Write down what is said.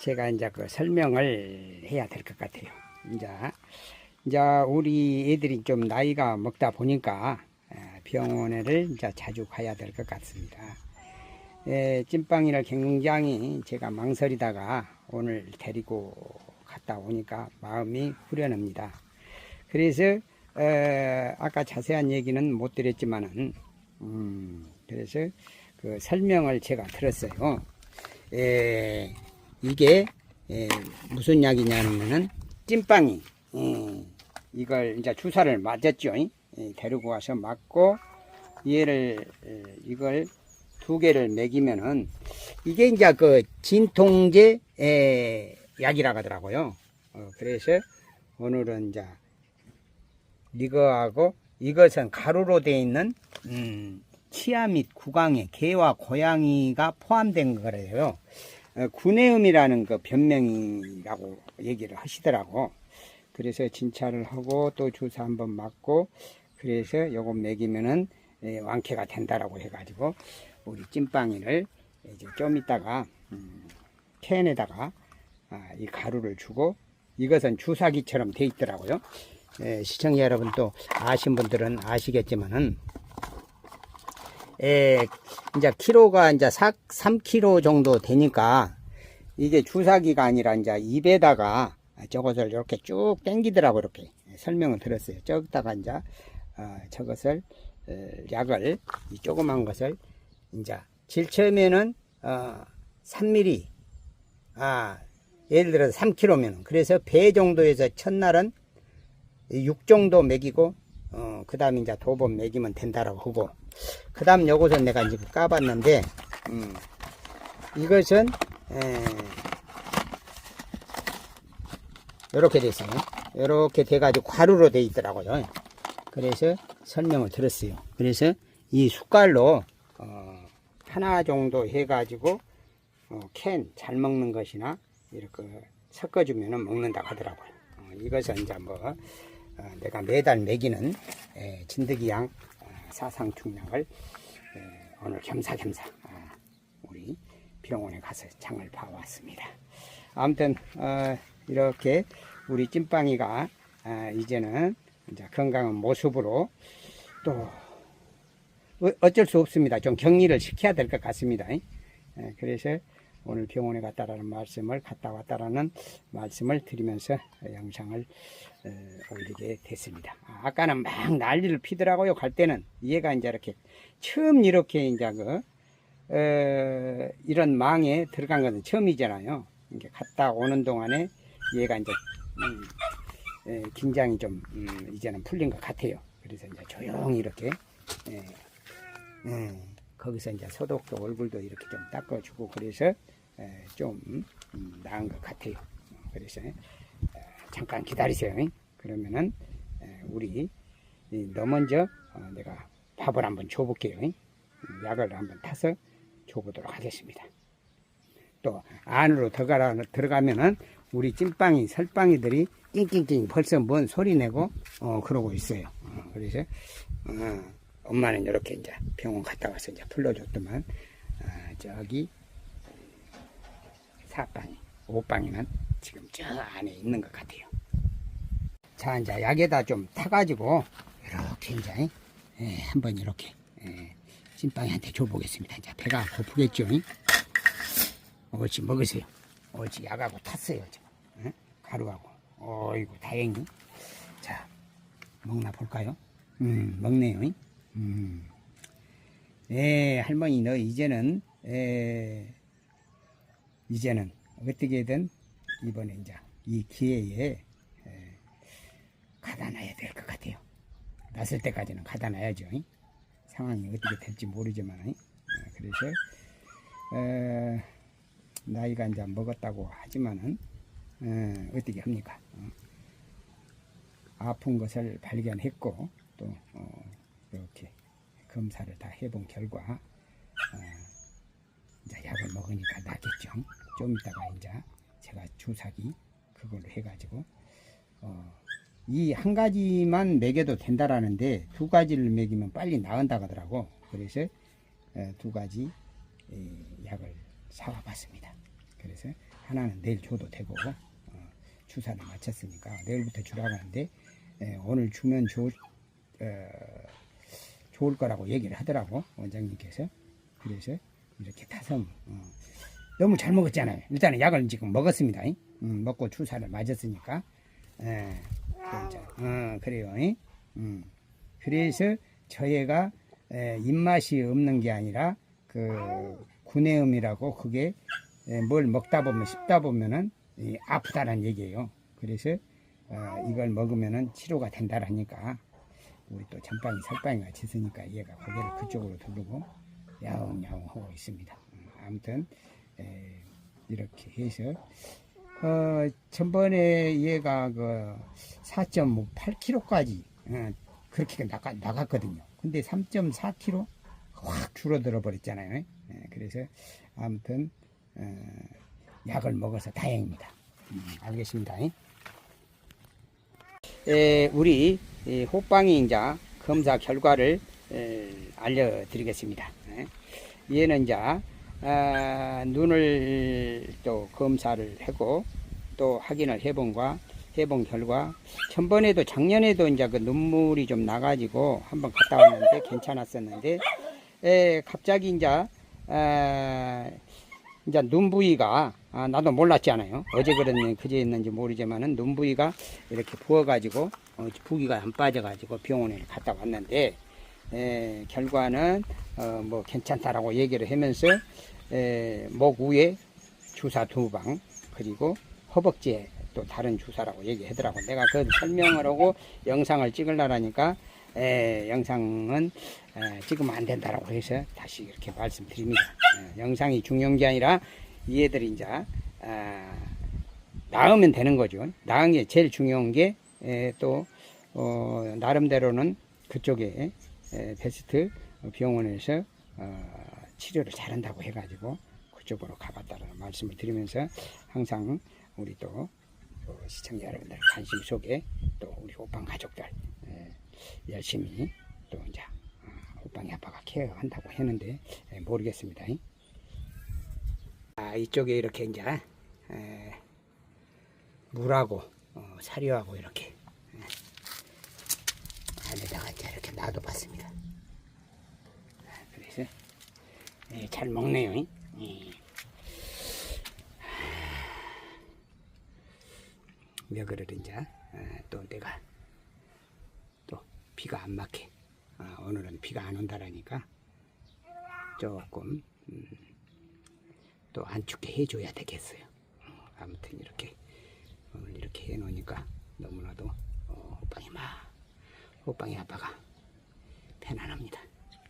제가 이제 그 설명을 해야 될 것 같아요. 이제 이제 우리 애들이 좀 나이가 먹다 보니까 에, 병원에를 이제 자주 가야 될 것 같습니다. 에, 찐빵이를 굉장히 제가 망설이다가 오늘 데리고 갔다 오니까 마음이 후련합니다. 그래서 에, 아까 자세한 얘기는 못 드렸지만은 음, 그래서 그 설명을 제가 들었어요. 에, 이게 에, 무슨 약이냐면은 찐빵이 에, 이걸 이제 주사를 맞았죠. 에, 데리고 와서 맞고 얘를 에, 이걸 두 개를 먹이면은 이게 이제 그 진통제 에, 약이라고 하더라고요. 어, 그래서 오늘은 이제 이거하고 이것은 가루로 되어 있는 음, 치아 및 구강에 개와 고양이가 포함된 거래요. 어, 구내음이라는 그 변명이라고 얘기를 하시더라고. 그래서 진찰을 하고 또 주사 한번 맞고 그래서 요거 먹이면은 예, 완쾌가 된다라고 해가지고 우리 찐빵이를 이제 좀 이따가 음, 캔에다가 아, 이 가루를 주고 이것은 주사기처럼 돼 있더라고요. 예, 시청자 여러분 또 아신 분들은 아시겠지만은 예, 이제 키로가 이제 4, 3kg 정도 되니까 이게 주사기가 아니라 이제 입에다가 저것을 이렇게 쭉 당기더라고 이렇게 설명을 들었어요. 저기다가 이제 어, 저것을 어, 약을 이 조그만 것을 이제 제일 처음에는 어, 3mm 아 예를 들어서 3kg면 그래서 배 정도에서 첫날은 6 정도 먹이고 어, 그 다음에 이제 두번 먹이면 된다라고 하고 그 다음 요것은 내가 이제 까봤는데 음, 이것은 에, 이렇게 돼 있어요. 이렇게 돼 가지고 가루로 돼 있더라고요. 그래서 설명을 들었어요. 그래서 이 숟갈로 어, 하나 정도 해 가지고 어, 캔잘 먹는 것이나 이렇게 섞어주면 먹는다고 하더라고요. 어, 이것은 이제 뭐 어, 내가 매달 먹이는 에, 진드기양 어, 사상충약을 에, 오늘 겸사겸사 아, 우리 병원에 가서 장을 봐왔습니다. 아무튼 어, 이렇게 우리 찐빵이가 아, 이제는 이제 건강한 모습으로 또 어- 어쩔 수 없습니다. 좀 격리를 시켜야 될 것 같습니다. 에, 그래서 오늘 병원에 갔다라는 말씀을 갔다 왔다라는 말씀을 드리면서 영상을 어, 올리게 됐습니다. 아, 아까는 막 난리를 피더라고요. 갈 때는 얘가 이제 이렇게 처음 이렇게 이제 그 어, 이런 망에 들어간 것은 처음이잖아요. 이게 갔다 오는 동안에 얘가 이제 음, 에, 긴장이 좀 음, 이제는 풀린 것 같아요. 그래서 이제 조용히 이렇게 예, 예, 거기서 이제 소독도 얼굴도 이렇게 좀 닦아주고 그래서 에, 좀 음, 나은 것 같아요. 그래서 에, 잠깐 기다리세요. 그러면은 에, 우리 이, 너 먼저 어, 내가 밥을 한번 줘볼게요. 음, 약을 한번 타서 줘보도록 하겠습니다. 또 안으로 들어가, 들어가면은 우리 찐빵이 설빵이들이 낑낑낑 벌써 뭔 소리 내고 어 그러고 있어요. 어, 그래서 어, 엄마는 이렇게 이제 병원 갔다 와서 이제 불러줬더만 아, 저기 사빵이 오빵이는 지금 저 안에 있는 것 같아요. 자 이제 약에다 좀 타가지고 이렇게 이제 예, 한번 이렇게 예, 찐빵이한테 줘보겠습니다. 이제 배가 고프겠죠. 옳지 먹으세요. 옳지 약하고 탔어요 지금 예? 가루하고. 어이구 다행히. 자 먹나 볼까요? 음 먹네요. 음. 예, 할머니 너 이제는 에, 이제는 어떻게든 이번에 이제 이 기회에 에, 가다 놔야 될 것 같아요. 났을 때까지는 가다 놔야죠. 이? 상황이 어떻게 될지 모르지만 이? 어, 그래서 에, 나이가 이제 먹었다고 하지만은 에, 어떻게 합니까? 어. 아픈 것을 발견했고 또 어, 이렇게 검사를 다 해본 결과 어, 이제 약을 먹으니까 낫겠죠. 좀 이따가 이제 제가 주사기 그걸로 해가지고 어, 이 한 가지만 먹여도 된다라는데 두 가지를 먹이면 빨리 나은다고 하더라고. 그래서 에, 두 가지 에, 약을 사와 봤습니다. 그래서 하나는 내일 줘도 되고 어, 주사를 마쳤으니까 내일부터 주라고 하는데 예, 오늘 주면 좋, 어, 좋을 거라고 얘기를 하더라고 원장님께서 그래서 이렇게 타서 어, 너무 잘 먹었잖아요. 일단은 약을 지금 먹었습니다. 잉? 음, 먹고 주사를 맞았으니까 예, 그러자. 어, 그래요. 잉? 음. 그래서 저희가 에, 입맛이 없는 게 아니라 그 구내음이라고 그게 에, 뭘 먹다 보면 씹다 보면은 이 아프다는 얘기예요. 그래서 어, 이걸 먹으면은 치료가 된다라니까 우리 또 전방이 살방이 같이 있으니까 얘가 고개를 그쪽으로 두르고 야옹야옹 하고 있습니다. 음, 아무튼 에, 이렇게 해서 어, 전번에 얘가 그 4.8kg까지 어, 그렇게 나가, 나갔거든요. 근데 3.4kg 확 줄어들어 버렸잖아요. 예, 그래서 아무튼 어, 약을 먹어서 다행입니다. 음, 알겠습니다. 에, 우리 이 호빵이 이제 검사 결과를 에, 알려드리겠습니다. 예. 얘는 이제 아, 눈을 또 검사를 하고 또 확인을 해본과 해본 결과 전번에도 작년에도 이제 그 눈물이 좀 나가지고 한번 갔다 왔는데 괜찮았었는데 에, 갑자기 이제 아, 이제 눈 부위가 아, 나도 몰랐잖아요. 어제 그랬는지 그제 했는지 모르지만은 눈 부위가 이렇게 부어가지고 어, 부기가 안 빠져가지고 병원에 갔다 왔는데 에, 결과는 어, 뭐 괜찮다라고 얘기를 하면서 에, 목 위에 주사 두 방 그리고 허벅지에 또 다른 주사라고 얘기하더라고. 내가 그 설명을 하고 영상을 찍으려니까 에, 영상은 에, 찍으면 안 된다라고 해서 다시 이렇게 말씀드립니다. 에, 영상이 중요한 게 아니라 얘들이 이제 아, 나으면 되는 거죠. 나은 게 제일 중요한 게또 어, 나름대로는 그쪽에 에, 베스트 병원에서 어, 치료를 잘한다고 해가지고 그쪽으로 가봤다는 말씀을 드리면서 항상 우리 또 어, 시청자 여러분들 관심 속에 또 우리 호빵 가족들 에, 열심히 또 이제 어, 호빵이 아빠가 케어한다고 했는데 에, 모르겠습니다. 아, 이쪽에 이렇게 이제 에, 물하고 어, 사료하고 이렇게 에, 안에다가 이제 이렇게 놔둬봤습니다. 아, 그래서 예, 잘 먹네요. 예. 여기를 이제 에, 또 내가 또 비가 안 맞게 아, 오늘은 비가 안 온다라니까 조금 음, 또 안 춥게 해줘야 되겠어요. 어, 아무튼 이렇게 오늘 이렇게 해놓으니까 너무나도 어, 호빵이 막 호빵이 아빠가 편안합니다.